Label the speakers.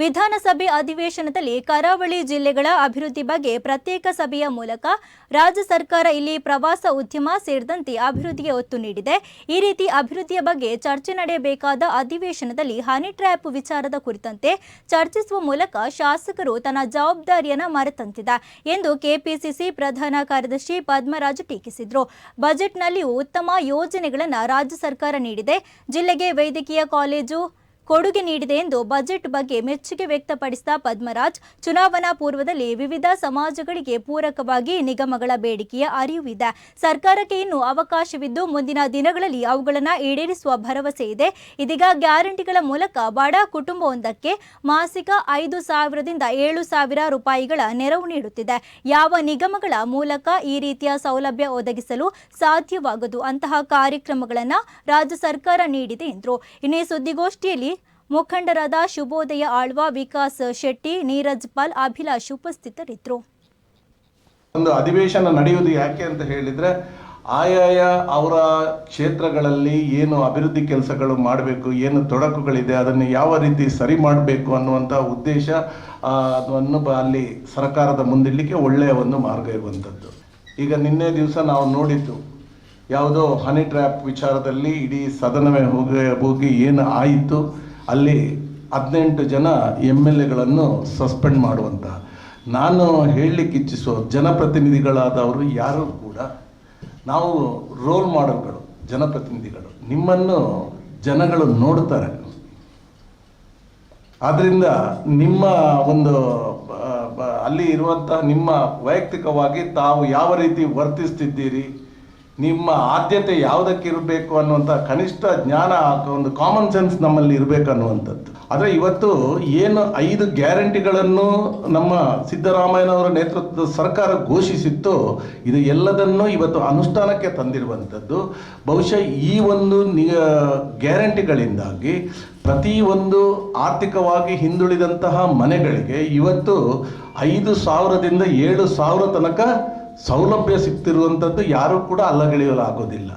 Speaker 1: ವಿಧಾನಸಭೆ ಅಧಿವೇಶನದಲ್ಲಿ ಕರಾವಳಿ ಜಿಲ್ಲೆಗಳ ಅಭಿವೃದ್ಧಿ ಬಗ್ಗೆ ಪ್ರತ್ಯೇಕ ಸಭೆಯ ಮೂಲಕ ರಾಜ್ಯ ಸರ್ಕಾರ ಇಲ್ಲಿ ಪ್ರವಾಸ ಉದ್ಯಮ ಸೇರಿದಂತೆ ಅಭಿವೃದ್ಧಿಗೆ ಒತ್ತು ನೀಡಿದೆ. ಈ ರೀತಿ ಅಭಿವೃದ್ಧಿಯ ಬಗ್ಗೆ ಚರ್ಚೆ ನಡೆಯಬೇಕಾದ ಅಧಿವೇಶನದಲ್ಲಿ ಹನಿ ಟ್ರ್ಯಾಪ್ ವಿಚಾರದ ಕುರಿತಂತೆ ಚರ್ಚಿಸುವ ಮೂಲಕ ಶಾಸಕರು ತನ್ನ ಜವಾಬ್ದಾರಿಯನ್ನು ಮರೆತಂತಿದೆ ಎಂದು ಕೆಪಿಸಿಸಿ ಪ್ರಧಾನ ಕಾರ್ಯದರ್ಶಿ ಪದ್ಮರಾಜ್ ಟೀಕಿಸಿದರು. ಬಜೆಟ್ನಲ್ಲಿಯೂ ಉತ್ತಮ ಯೋಜನೆಗಳನ್ನು ರಾಜ್ಯ ಸರ್ಕಾರ ನೀಡಿದೆ. ಜಿಲ್ಲೆಗೆ ವೈದ್ಯಕೀಯ ಕಾಲೇಜು ಕೊಡುಗೆ ನೀಡಿದೆ ಎಂದು ಬಜೆಟ್ ಬಗ್ಗೆ ಮೆಚ್ಚುಗೆ ವ್ಯಕ್ತಪಡಿಸಿದ ಪದ್ಮರಾಜ್, ಚುನಾವಣಾ ಪೂರ್ವದಲ್ಲಿ ವಿವಿಧ ಸಮಾಜಗಳಿಗೆ ಪೂರಕವಾಗಿ ನಿಗಮಗಳ ಬೇಡಿಕೆಯ ಅರಿವಿದೆ ಸರ್ಕಾರಕ್ಕೆ ಇನ್ನೂ ಅವಕಾಶವಿದ್ದು ಮುಂದಿನ ದಿನಗಳಲ್ಲಿ ಅವುಗಳನ್ನು ಈಡೇರಿಸುವ ಭರವಸೆ ಇದೆ. ಇದೀಗ ಗ್ಯಾರಂಟಿಗಳ ಮೂಲಕ ಬಡ ಕುಟುಂಬವೊಂದಕ್ಕೆ ಮಾಸಿಕ ಐದು ಸಾವಿರದಿಂದ ಏಳು ಸಾವಿರ ರೂಪಾಯಿಗಳ ನೆರವು ನೀಡುತ್ತಿದೆ. ಯಾವ ನಿಗಮಗಳ ಮೂಲಕ ಈ ರೀತಿಯ ಸೌಲಭ್ಯ ಒದಗಿಸಲು ಸಾಧ್ಯವಾಗದು ಅಂತಹ ಕಾರ್ಯಕ್ರಮಗಳನ್ನು ರಾಜ್ಯ ಸರ್ಕಾರ ನೀಡಿದೆ ಎಂದರು. ಇನ್ನೇ ಸುದ್ದಿಗೋಷ್ಠಿಯಲ್ಲಿ ಮುಖಂಡರಾದ ಶುಭೋದಯ ಆಳ್ವ, ವಿಕಾಸ್ ಶೆಟ್ಟಿ, ನೀರಜ್ ಪಾಲ್, ಅಭಿಲಾಷ್ ಉಪಸ್ಥಿತರಿದ್ದರು.
Speaker 2: ಒಂದು ಅಧಿವೇಶನ ನಡೆಯುವುದು ಯಾಕೆ ಅಂತ ಹೇಳಿದ್ರೆ, ಆಯಾಯ ಅವರ ಕ್ಷೇತ್ರಗಳಲ್ಲಿ ಏನು ಅಭಿವೃದ್ಧಿ ಕೆಲಸಗಳು ಮಾಡಬೇಕು, ಏನು ತೊಡಕುಗಳಿದೆ, ಅದನ್ನು ಯಾವ ರೀತಿ ಸರಿ ಮಾಡಬೇಕು ಅನ್ನುವಂಥ ಉದ್ದೇಶ ಬ- ಅಲ್ಲಿ ಸರ್ಕಾರದ ಮುಂದಿಡಲಿಕ್ಕೆ ಒಳ್ಳೆಯ ಒಂದು ಮಾರ್ಗ ಇರುವಂಥದ್ದು. ಈಗ ನಿನ್ನೆ ದಿವಸ ನಾವು ನೋಡಿದ್ದು, ಯಾವುದೋ ಹನಿ ಟ್ರ್ಯಾಪ್ ವಿಚಾರದಲ್ಲಿ ಇಡೀ ಸದನವೇ ಹೋಗಿ ಹೋಗಿ ಏನು ಆಯಿತು ಅಲ್ಲಿ ಹದಿನೆಂಟು ಜನ ಎಂ ಎಲ್ ಎಗಳನ್ನು ಸಸ್ಪೆಂಡ್ ಮಾಡುವಂತಹ ನಾನು ಹೇಳಲಿಕ್ಕೆ ಇಚ್ಛಿಸುವ ಜನಪ್ರತಿನಿಧಿಗಳಾದವರು ಯಾರೂ ಕೂಡ ನಾವು ರೋಲ್ ಮಾಡಲ್ಗಳು, ಜನಪ್ರತಿನಿಧಿಗಳು. ನಿಮ್ಮನ್ನು ಜನಗಳು ನೋಡ್ತಾರೆ ಆದ್ದರಿಂದ ನಿಮ್ಮ ಒಂದು ಅಲ್ಲಿ ಇರುವಂತಹ ನಿಮ್ಮ ವೈಯಕ್ತಿಕವಾಗಿ ತಾವು ಯಾವ ರೀತಿ ವರ್ತಿಸ್ತಿದ್ದೀರಿ? ನಿಮ್ಮ ಆದ್ಯತೆ ಯಾವುದಕ್ಕೆ ಇರಬೇಕು ಅನ್ನುವಂಥ ಕನಿಷ್ಠ ಜ್ಞಾನ ಒಂದು ಕಾಮನ್ ಸೆನ್ಸ್ ನಮ್ಮಲ್ಲಿ ಇರಬೇಕು ಅನ್ನುವಂಥದ್ದು. ಆದರೆ ಇವತ್ತು ಏನು ಐದು ಗ್ಯಾರಂಟಿಗಳನ್ನು ನಮ್ಮ ಸಿದ್ದರಾಮಯ್ಯನವರ ನೇತೃತ್ವದ ಸರ್ಕಾರ ಘೋಷಿಸಿತ್ತು, ಇದು ಎಲ್ಲದನ್ನೂ ಇವತ್ತು ಅನುಷ್ಠಾನಕ್ಕೆ ತಂದಿರುವಂಥದ್ದು. ಬಹುಶಃ ಈ ಒಂದು ಗ್ಯಾರಂಟಿಗಳಿಂದಾಗಿ ಪ್ರತಿಯೊಂದು ಆರ್ಥಿಕವಾಗಿ ಹಿಂದುಳಿದಂತಹ ಮನೆಗಳಿಗೆ ಇವತ್ತು ಐದು ಸಾವಿರದಿಂದ ಏಳು ಸಾವಿರ ತನಕ ಸೌಲಭ್ಯ ಸಿಗ್ತಿರುವಂಥದ್ದು ಯಾರೂ ಕೂಡ ಅಲ್ಲಗೆಳೆಯಲಾಗೋದಿಲ್ಲ.